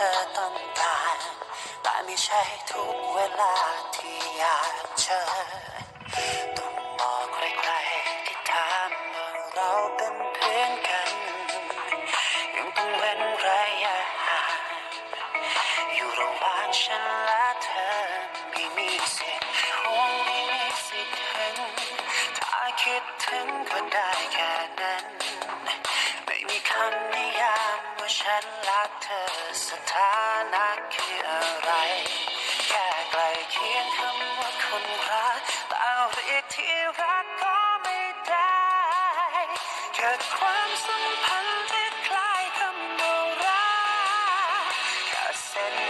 แต่ไม่ใช่ทุกเวลาที่อยากเจอต้องบอกใครๆที่ถามว่าเราเป็นเพื่อนกัน ยังต้องเว้นระยะห่างอยู่ระหว่างฉันและเธอไม่มีสิทธิ์คงไม่มีสิทธิ์ถึงถ้าคิดถึงก็ได้แค่นั้น ฉันรักเธอสถานะคืออะไร แค่ไกลเคียงคำว่าคนรักแต่เรียกที่รักก็ไม่ได้เกิดความสัมพันธ์ที่คล้ายคำว่ารักแค่เส้น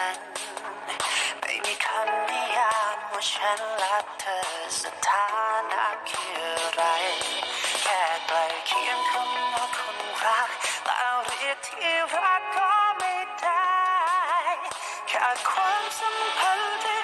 ้น ฉันรักเธอสถานะคืออะไร แค่ใกล้เคียงคำว่าคนรักแต่เรียกที่รักก็ไม่ได้แค่ความสัมพันธ์ที่